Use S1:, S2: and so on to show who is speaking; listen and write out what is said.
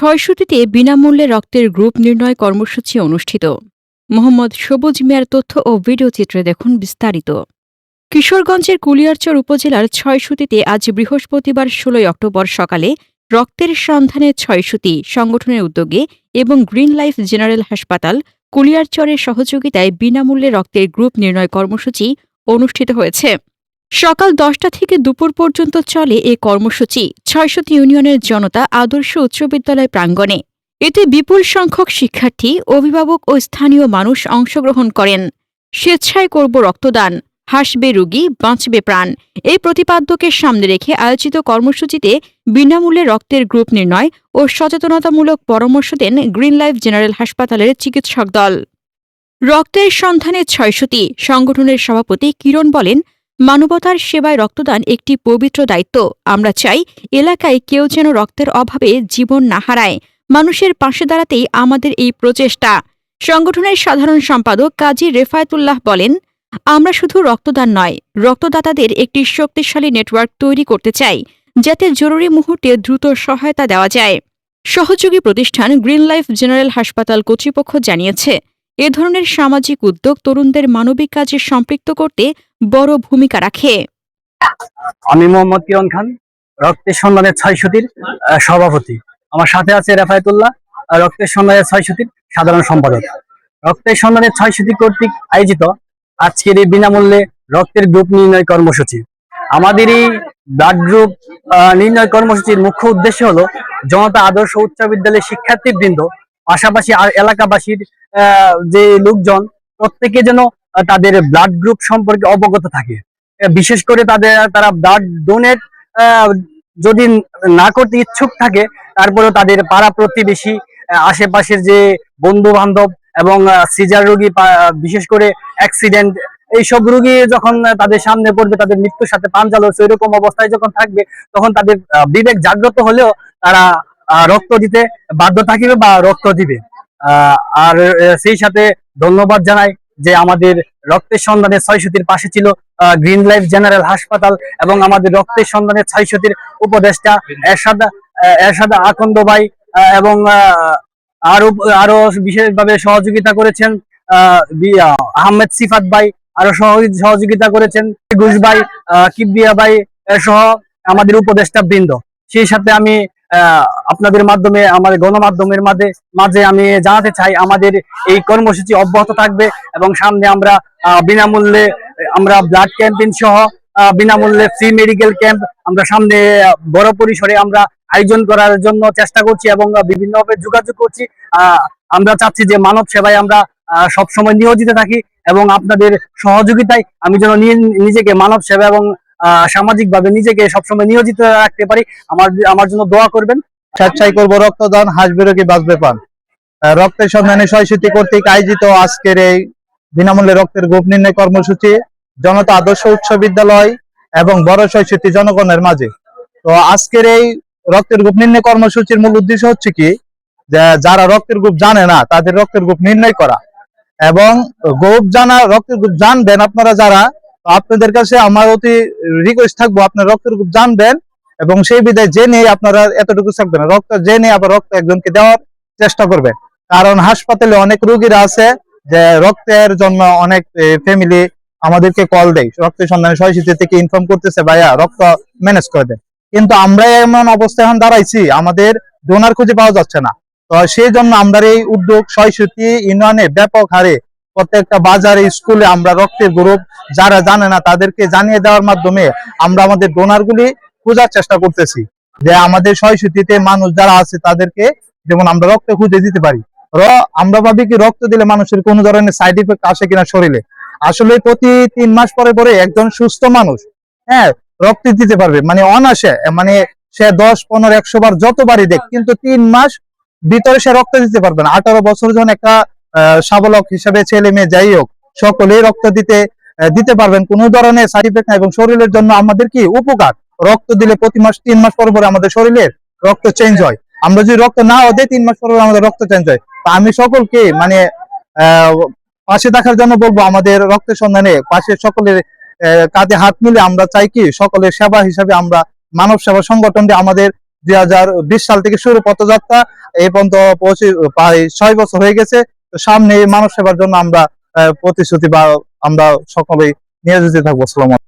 S1: ছয়শটিতে বিনামূল্যে রক্তের গ্রুপ নির্ণয় কর্মসূচি অনুষ্ঠিত। মোহাম্মদ সবুজ মিয়ার তথ্য ও ভিডিও চিত্রে দেখুন বিস্তারিত। কিশোরগঞ্জের কুলিয়ারচর উপজেলার ছয়শুতিতে আজ বৃহস্পতিবার ষোলোই অক্টোবর সকালে রক্তের সন্ধানে ছয়শুতি সংগঠনের উদ্যোগে এবং গ্রিন লাইফ জেনারেল হাসপাতাল কুলিয়ারচরের সহযোগিতায় বিনামূল্যে রক্তের গ্রুপ নির্ণয় কর্মসূচি অনুষ্ঠিত হয়েছে। সকাল দশটা থেকে দুপুর পর্যন্ত চলে এ কর্মসূচি। ছয়শত ইউনিয়নের জনতা আদর্শ উচ্চ বিদ্যালয় প্রাঙ্গণে। এতে বিপুল সংখ্যক শিক্ষার্থী, অভিভাবক ও স্থানীয় মানুষ অংশগ্রহণ করেন। স্বেচ্ছায় করব রক্তদান, হাসবে রোগী, বাঁচবে প্রাণ। এই প্রতিপাদ্যকে সামনে রেখে আয়োজিত কর্মসূচিতে বিনামূল্যে রক্তের গ্রুপ নির্ণয় ও সচেতনতামূলক পরামর্শ দেন গ্রিন লাইফ জেনারেল হাসপাতালের চিকিৎসক দল। রক্তের সন্ধানে ছয়শতি সংগঠনের সভাপতি কিরণ বলেন মানবতার সেবায় রক্তদান একটি পবিত্র দায়িত্ব। আমরা চাই এলাকায় কেউ যেন রক্তের অভাবে জীবন না হারায়। মানুষের পাশে দাঁড়াতেই আমাদের এই প্রচেষ্টা। সংগঠনের সাধারণ সম্পাদক কাজী রেফায়েতুল্লাহ বলেন, আমরা শুধু রক্তদান নয়, রক্তদাতাদের একটি শক্তিশালী নেটওয়ার্ক তৈরি করতে চাই, যাতে জরুরি মুহূর্তে দ্রুত সহায়তা দেওয়া যায়। সহযোগী প্রতিষ্ঠান গ্রিন লাইফ জেনারেল হাসপাতাল কর্তৃপক্ষ জানিয়েছে এ ধরনের সামাজিক উদ্যোগ তরুণদের মানবিক কাজে সম্পৃক্ত করতে বড় ভূমিকা রাখে।
S2: আমি মোহাম্মদ কিরণ খান রক্তের সন্ধানের ছয়শতির আহ, সভাপতি। আমার সাথে আছে রেফায়েতুল্লাহ রক্তের সন্ধানের ছয়শতির সাধারণ সম্পাদক। রক্তের সন্ধানের ছয়শতি কর্তৃক আয়োজিত আজকের এই বিনামূল্যে রক্তের গ্রুপ নির্ণয় কর্মসূচি। আমাদের এই ব্লাড গ্রুপ নির্ণয় কর্মসূচির মুখ্য উদ্দেশ্য হলো জনতা আদর্শ উচ্চ বিদ্যালয়ের শিক্ষার্থীবৃন্দ পাশাপাশি এলাকাবাসীর যে লোকজন প্রত্যেকে যেন তাদের ব্লাড গ্রুপ সম্পর্কে অবগত থাকে। বিশেষ করে তাদের, তারা ব্লাড ডোনেট যদি না করতে ইচ্ছুক থাকে, তারপরেও তাদের পাড়া প্রতিবেশী আশেপাশের যে বন্ধু বান্ধব এবং সিজার রোগী বিশেষ করে অ্যাক্সিডেন্ট এইসব রোগী যখন তাদের সামনে পড়বে, তাদের মৃত্যুর সাথে পাঞ্জাল হচ্ছে এরকম অবস্থায় যখন থাকবে, তখন তাদের বিবেক জাগ্রত হলেও তারা রক্ত দিতে বাধ্য থাকিবে বা রক্ত দিবে। আর সেই সাথে ধন্যবাদ জানাই যে আমাদের রক্তের সন্ধানে ছয়শতির পাশে ছিল গ্রিন লাইফ জেনারেল হাসপাতাল এবং আমাদের রক্তের সন্ধানে ছয়শতির উপদেষ্টা এরশাদ এরশাদ আকন্দ ভাই এবং আরও আরও বিশেষভাবে সহযোগিতা করেছেন আহ, আহমেদ সিফাত ভাই আরও সহ- সহযোগিতা করেছেন ঘুষ ভাই আহ, কিবরিয়া ভাই সহ আমাদের উপদেষ্টা বৃন্দ। সেই সাথে আমি আপনাদের মাধ্যমে, আমাদের গণমাধ্যমের মাঝে মাঝে আমি জানাতে চাই, আমাদের এই কর্মসূচি অব্যাহত থাকবে এবং সামনে আমরা বিনামূল্যে, আমরা ব্লাড ক্যাম্পেইন সহ বিনামূল্যে ফ্রি মেডিকেল ক্যাম্প আমরা সামনে বড় পরিসরে আমরা আয়োজন করার জন্য চেষ্টা করছি এবং বিভিন্নভাবে যোগাযোগ করছি। আমরা চাচ্ছি যে মানব সেবায় আমরা সব সময় নিয়োজিত থাকি এবং আপনাদের সহযোগিতায় আমি যেন নিজেকে মানব সেবা এবং সামাজিক ভাবে নিজেকে সবসময় নিয়োজিত রাখতে পারি। আমার আমার জন্য দোয়া করবেন।
S3: স্বেচ্ছায় করব রক্তদান হাসবে রোগী বাঁচবে পান। রক্তের সন্ধানে সয়সূতি কর্তৃক আয়োজিত আজকের এই বিনামূল্যে রক্তের গ্রুপ নির্ণয় কর্মসূচি জনতা আদর্শ উচ্চ বিদ্যালয় এবং বড় সয়সূতি জনগণের মাঝে। তো আজকের এই রক্তের গ্রুপ নির্ণয় কর্মসূচির মূল উদ্দেশ্য হচ্ছে কি? যারা রক্তের গ্রুপ জানে না, তাদের রক্তের গ্রুপ নির্ণয় করা। এবং গ্রুপ জানা, রক্তের গ্রুপ জানবেন আপনারা যারা আপনাদের কাছে আমার অতি রিকোয়েস্ট থাকব, আপনার রক্তের গ্রুপ জানবেন এবং সেই বিধায় জেনে আপনারা এতটুকু থাকবেন, রক্ত জেনে আবার রক্ত একজনকে দেওয়ার চেষ্টা করবেন। কারণ হাসপাতালে অনেক রোগীরা আছে যে রক্তের জন্য অনেক ফ্যামিলি আমাদেরকে কল দেয়। রক্তের সন্ধানে সহিষ্ণু থেকে ইনফর্ম করতেছে, ভাইয়া, রক্ত ম্যানেজ করে দেন। কিন্তু আমরা এমন অবস্থা এখন দাঁড়াইছি, আমাদের ডোনার খুঁজে পাওয়া যাচ্ছে না। তো সেই জন্য আমরা এই উদ্যোগ সহিষ্ণুতি ইউনিয়নে ব্যাপক হারে প্রত্যেকটা বাজারে, স্কুলে আমরা রক্তের গ্রুপ, যারা জানে না তাদেরকে জানিয়ে দেওয়ার মাধ্যমে আমরা আমাদের ডোনার গুলি খোঁজার চেষ্টা করতেছি। যে আমাদের সহিষ্ণুতিতে মানুষ যারা আছে তাদেরকে যেমন আমরা রক্ত খুঁজে দিতে পারি। আমরা ভাবি কি রক্ত দিলে মানুষের কোনো ধরনের সাইড ইফেক্ট আসে কিনা শরীরে। আসলে প্রতি তিন মাস পরে পরে একজন সুস্থ মানুষ হ্যাঁ রক্ত দিতে পারবে। মানে অনাসে মানে সে দশ, পনেরো, একশো বার যতবারই দেখ, কিন্তু তিন মাস ভিতরে সে রক্ত দিতে পারবে না। আঠারো বছর যখন একটা সাবলক হিসেবে ছেলে মেয়ে যাই হোক, সকলেই রক্ত দিতে দিতে পারবেন। কোনো ধরনের সাইড ইফেক্ট এবং শরীরের জন্য আমাদের কি উপকার? রক্ত দিলে প্রতি মাস তিন মাস পর পরে আমাদের শরীরের রক্ত চেঞ্জ হয়। আমরা যদি রক্ত না দেয় তিন মাস পর আমাদের রক্ত চেঞ্জ হয়। তো আমি সকলকে মানে পাশে থাকার জন্য বলব, আমাদের রক্তের সন্ধানে পাশে সকলের কাঁধে হাত মিলে আমরা চাই কি, সকলের সেবা হিসাবে আমরা মানব সেবা সংগঠন দিয়ে আমাদের দুই হাজার বিশ সাল থেকে শুরু পথযাত্রা, এই পর্যন্ত পৌঁছে প্রায় ছয় বছর হয়ে গেছে। সামনে মানুষ সেবার জন্য আমরা প্রতিশ্রুতি বা আমরা সকলেই নিয়োজিত থাকব। সালাম